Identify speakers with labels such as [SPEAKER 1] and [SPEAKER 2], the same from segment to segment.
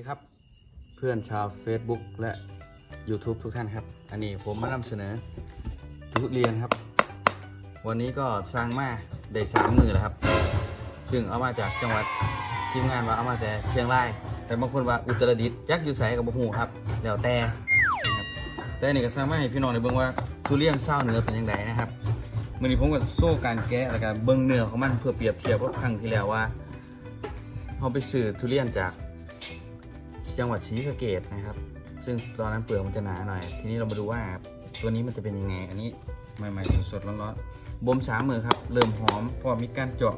[SPEAKER 1] ดีครับ เพื่อนชาว Facebook และ YouTube ทุกท่านครับ อันนี้ผมมานำเสนอทุเรียนครับ วันนี้ก็สร้างมาได้สามมือแล้วครับ ซึ่งเอามาจากจังหวัดทีมงานว่าเอามาแต่เชียงราย แต่บางคนว่าอุตรดิตถ์ยักษ์อยู่ใสกับบุหูครับแล้วแต่นะครับแต่นี่ก็สร้างมาให้พี่น้องได้เบิ่งว่าทุเรียนเศร้าเหนือเป็นยังไงนะครับมื่อนี้ผมก็โซ่การแกะแล้วก็เบิ่งเนื้อของมันเพื่อเปรียบเทียบกับครั้งที่แล้วว่าเราไปซื้อทุเรียนจาก จังหวัดศรีสะเกดนะครับ ซึ่งตอนนั้นเปลือกมันจะหนาหน่อย ทีนี้เรามาดูว่าตัวนี้มันจะเป็นยังไง อันนี้ใหม่ๆสดๆร้อนๆบ่มสามมือครับ เริ่มหอมเพอมีการเจาะ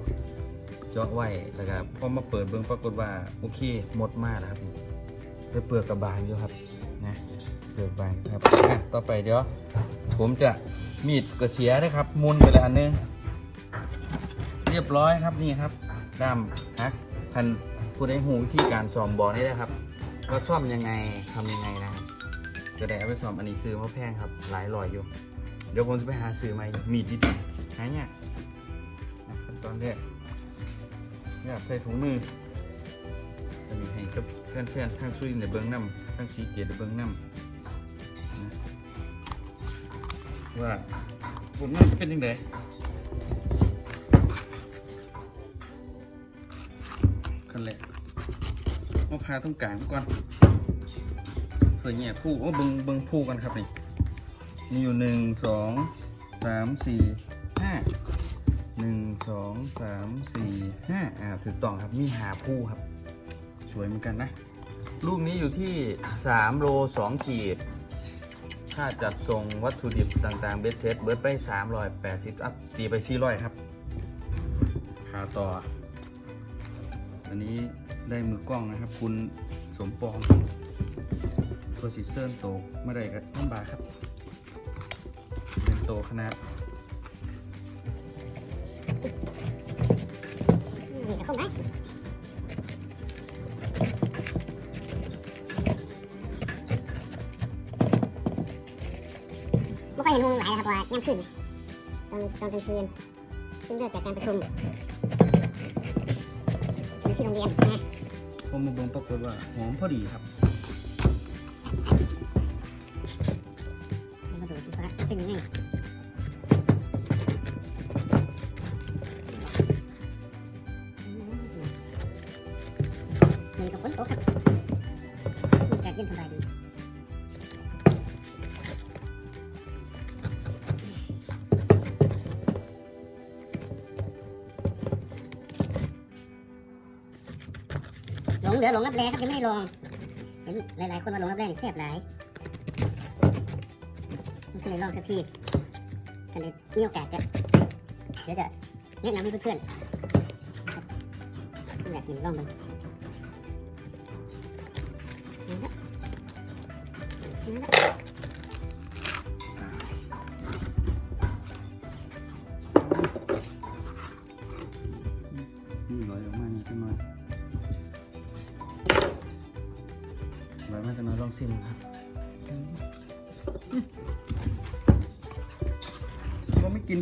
[SPEAKER 1] เจาะไว้แล้วก็พอมาเปิดเบิ้องปรากฏว่าโอเคหมดมากแล้วครับแต่เปลือกกับบางอยู่ครับนะเปลือกบางครับต่อไปเดี๋ยวผมจะมีดกระเสียนะครับ มุนไปเลยอันนึงเรียบร้อยครับนี่ครับด้ามฮักคันผู้ได้หูวิธีการซอมบอลนี่นะครับ ว่าซ่อมยังไงทำยังไงนะจะได้เอาไปซ่อมอันนี้ซื้อมาแพงครับ หลายร้อยอยู่ เดี๋ยวผมจะไปหาซื้อมามีดดีๆหาเนี่ยขั้นตอนแรกเนี่ยใส่ถุงมือจะมีให้กับเพื่อนๆทั้งซุยในเบิ้องน้ำทั้งสีเกียรติเบิ้องน้ำว่าผมน่าจะเป็นยังไงกันแหละ พาต้องกลางก่อนเผื่อเนี่ยผู้โอ้เบิงเบิงผู้กันครับนี่มีอยู่หนึ่งสองสามสี่ห้าหนึ่งสองสามสี่ห้าอ่าถูกต้องครับมีหาผู้ครับ สวยเหมือนกันนะ ลูกนี้อยู่ที่สามโลสองขีดถ้าจัดส่งวัตถุดิบต่างๆ เบสเซตเบิร์ดไปสามร้อยแปดสิบอัพตีไปสี่ร้อยครับหาต่อ อันนี้ ได้มือกล้องนะครับ คุณสมปองตัวสีเซิร์นโตไม่ได้กับน้ำบาครับ เป็นโตขนาด
[SPEAKER 2] นี่ก็คงได้ไม่ค่อยเห็นวงหลายนะครับว่าย่ำขึ้นตอนตอนกลางคืนซึ่งเลิกจากการประชุม อยู่ที่โรงเรียนนะ
[SPEAKER 1] ผมมาเบิ่งปรากฏว่าหอมพอดีครับ
[SPEAKER 2] มาดูสิครับเป็นยังไง เหลือหลงรับแรครับยังไม่ได้ลองเห็นหลายๆคนมาหลงรับแรนี่แซ่บหลายไม่เคยลองสักทีกันเลยมีโอกาสจะเดี๋ยวจะแนะนำให้เพื่อนๆอยากกินลองมันนี่ครับ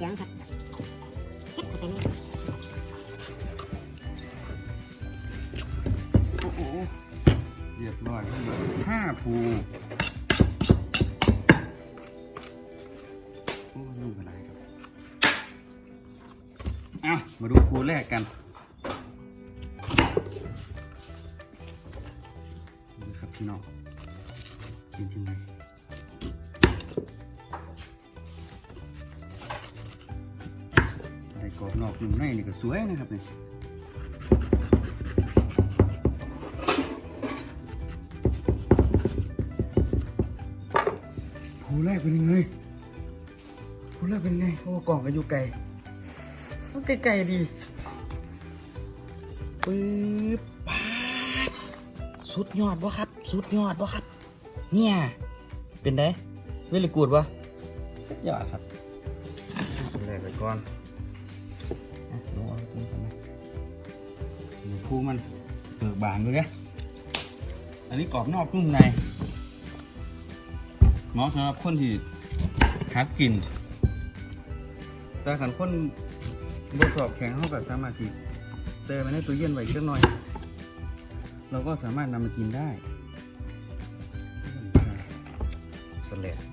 [SPEAKER 1] เถิ
[SPEAKER 2] ดนิดเดียครับเช็ดเข้าไปนี่โอ้โห
[SPEAKER 1] เรียบร้อยห้าภูโอ้ลูอะไรครับเอามาดูภูแรกกันดูครับพี่น้อง กนุ่มในนี่ก็สวยนะครับนี่ภูแรกเป็นยังไงภูแรกเป็นไงโอ้กล่องก็อยู่ไกลมันไกลๆดีปึ๊บปาดสุดยอดวะครับ สุดยอดวะครับ เนี่ย เป็นไงเวลิกูดวะสุดยอดครับแรกไปก่อน ภูมันเปลือกบางด้วยนะอันนี้กรอบนอกนุ่มในเหมาะสำหรับคนที่หัดกิน แต่ขันคนบสอบแข็งเขาก็สามารถเซอร์มันในตู้เย็นไว้อีกสักหน่อย เราก็สามารถนำมากินได้สลัด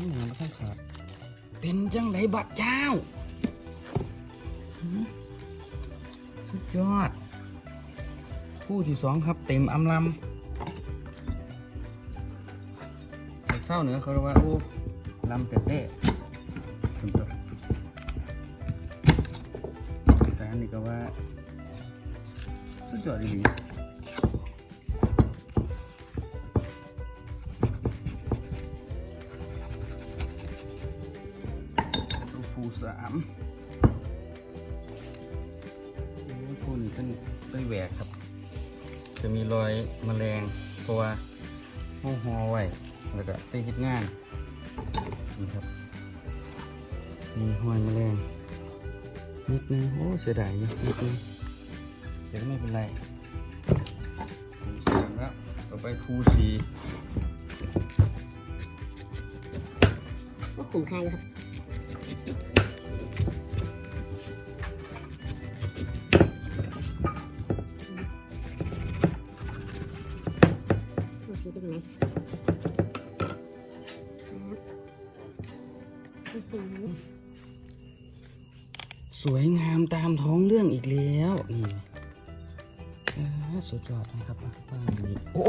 [SPEAKER 1] นี่มันไม่ใช่ขาเป็นจังไรบัดเจ้า สุดยอด คู่ที่สองครับเต็มอำลำเศร้าเหนือเขาเรียกว่าโอ้ลำเตะเต้คุณตัวแต่อันนี้ก็ว่า สุดยอดดี สามโอ้ยคู่นี้นเป็นแหวกครับ จะมีรอยแมลงเพราะว่าห้องหอไว้แล้วก็ไปเฮ็ดงานนี่ครับมีหอยแมลงนิดนึงโอ้เสียดายนิดนึงเดี๋ยวไม่เป็นไรภูสามแล้วต่อไปภูสี
[SPEAKER 2] ก็คุ้มคายครับ ส
[SPEAKER 1] วยงามตามท้องเรื่องอีกแล้วนี่สุดยอดนะครับอะป้านนี้โอ้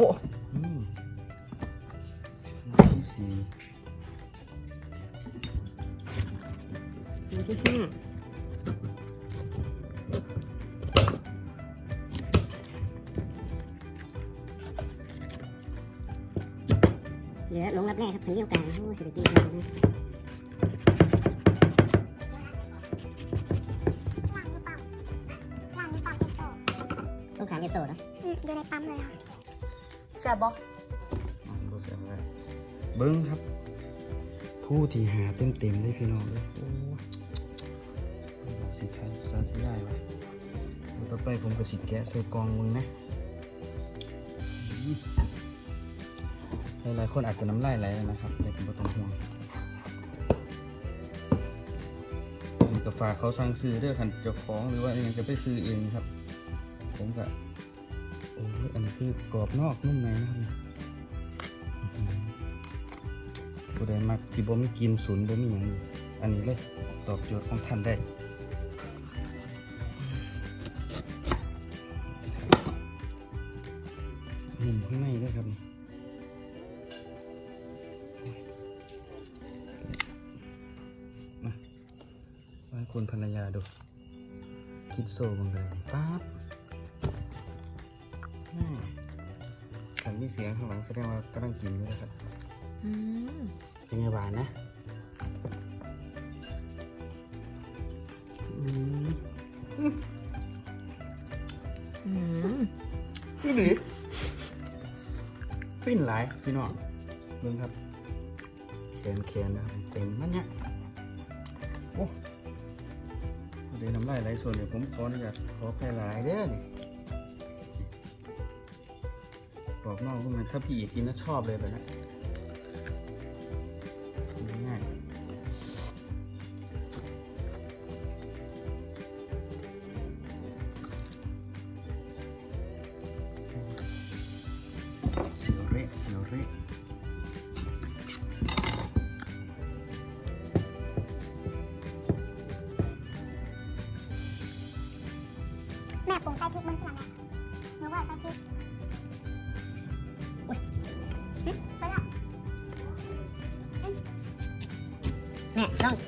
[SPEAKER 1] ที่สี่
[SPEAKER 2] ที่ห้าเหลือลงรับแรกครับพันเดียวกันโอ้เศรษฐกิจดีนะ ซ่บบอก
[SPEAKER 1] อะดูเสียงเลยเบิ้งครับ ผู้ที่หาเต็มเต็มๆเลยพี่น้องเลยโอ้ยสิไทยสาธิยายวะแล้ต่อไปผมก็สิแกะใส่กองมึงนะหลายๆคนอาจจะน้ำลายไหลนะครับแต่ผมก็ต้องห่วงผมก็ฝากเขาสั่งซื้อเด้อคันเจ้าของหรือว่ายังจะไปซื้อเองครับ ผมก็ อันนี้คือกรอบนอกนุ่มในนะครับผู้ใดมักที่บ่มีกินศูนย์บ่มีอย่างอันนี้เลยตอบโจทย์ของท่านได้นุ่มข้างในด้วยครับมาให้คุณภรรยาดู คิดโซ่บังเลยปั๊บ มีเสียงข้างหลังแสดงว่ากำลังกินอยู่นะครับ
[SPEAKER 3] อืม
[SPEAKER 1] เป็นไงหวานนะอืม
[SPEAKER 3] อืม
[SPEAKER 1] นี่หรือฟินหลายพี่น้องเบิ่งครับแขนแขนนะครับเต็มมันเนี่ยโอ้เดี๋ยวน้ำลายไหลส่วนเดี๋ยวผมขออนุญาตขอแพร่หลายเด้อนี่ กรอกน้องว่ามันถ้าพี่อีกกินน่าชอบเลยแบบนี้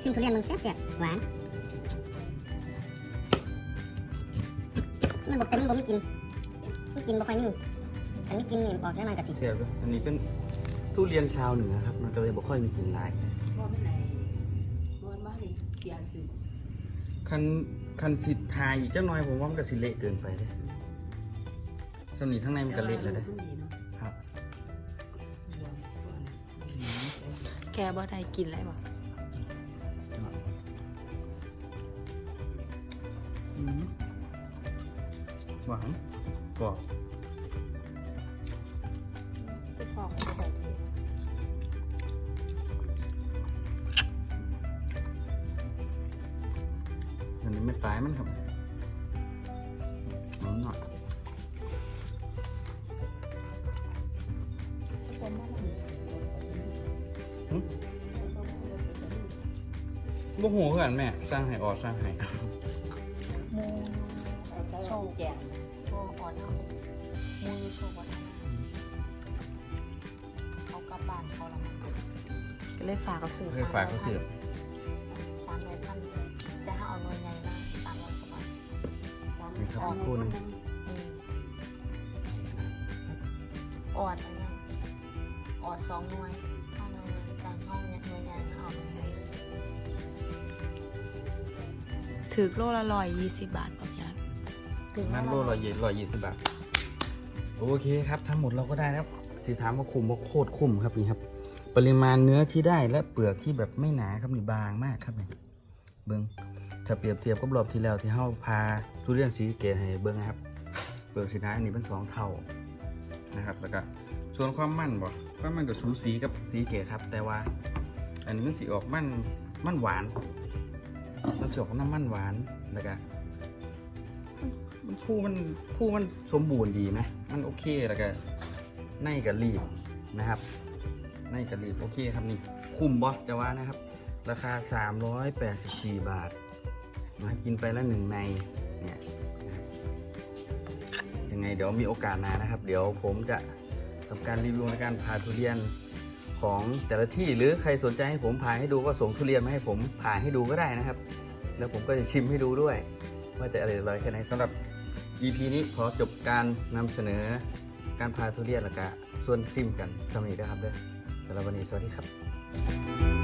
[SPEAKER 1] ล
[SPEAKER 2] องชิมทุเรียนมึงแซ่บๆหวานมันบอกเต็มมันบอกไม่กินไม่กินบอกใครนี่แต่ไม่กินนี่ออกแล้วมันกะสิ
[SPEAKER 1] เสียบด้วยอันนี้เป็นทุเรียนชาวเหนือครับ มันก็เลยบ่ค่อยมีกลิ่นหลาย
[SPEAKER 4] บ่ไม่ไหนบ่มาให้เกียร์สิ
[SPEAKER 1] คันคันผิดทายอีกเจ้าน้อยผมว่ามันก็สิเละเกินไปเลยสำนีทั้งในมันก็เละเลยเด้ครับ
[SPEAKER 3] แกบ่ได้กินอะไรบ่
[SPEAKER 1] หวานกรอบ
[SPEAKER 3] ที่พ่อไม่ได้ใส่ถุง
[SPEAKER 1] อันนี้ไม่ตายมันครับหอมหน่อยบ่หูเพื่อนแม่สร้างให้ออกสร้างให้
[SPEAKER 3] มูโชว์แกงโชว์อ่อนเนาะมูโชว์อ่อนเขากลับบ้านเขาละมันก็เลยฝากเขาซื้อ
[SPEAKER 1] เคยฝากเขาถือ
[SPEAKER 3] สามร้อยพันเลยแต่ถ้าเอาหน่วยใหญ่นะสามร้อยกว่าบาท
[SPEAKER 1] นี่ครับคู่หนึง
[SPEAKER 3] อืมอ่อนอันนั้ออนสองหน่วยห้องหน่วย ถือโลละร้อยยี่สิบบาทกับยาถึง
[SPEAKER 1] นั่นโลร้อยยี่ร้อยยี่สิบบาท โอเคครับ ทั้งหมดเราก็ได้แล้วสีถามว่าคุ้มว่าโคตรคุ้มครับนี่ครับ ปริมาณเนื้อที่ได้และเปลือกที่แบบไม่หนาครับนี่บางมากครับนี่เบิ้งถ้าเปรียบเทียบกับรอบที่แล้วที่เฮาพาทุเรียนสีเกตให้เบิ้งนะครับ เปลือกสีหนาอันนี้เป็นสองเท่านะครับ แล้วก็ส่วนความมันบ่ความมันก็สูสีกับสีเกตครับ แต่ว่า อันนี้มันสีออกมันมันหวาน มันสีออกน้ำมันหวานแล้วก็มันผู้มันผู้มันสมบูรณ์ดีนะ มันโอเคแล้วก็ในกับรีบนะครับในกับรีบโอเคครับนี่คุ้มบอสจะว่านะครับ ราคา 384 บาทนะกินไปล้วหนึ่งในเนี่ยยังไงเดี๋ยวมีโอกาสหนานะครับ เดี๋ยวผมจะทำการรีวิวในการพาทุเรียน ของแต่ละที่หรือใครสนใจให้ผมผ่าให้ดูก็ส่งทุเรียนมาให้ผมผ่าให้ดูก็ได้นะครับ แล้วผมก็จะชิมให้ดูด้วย ว่าจะอร่อยแค่ไหนสำหรับ EP นี้ขอจบการนำเสนอการพาทุเรียนและกะส่วนซิมกันสำหรับนี้นะครับเด้อสำหรับวันนี้สวัสดีครับ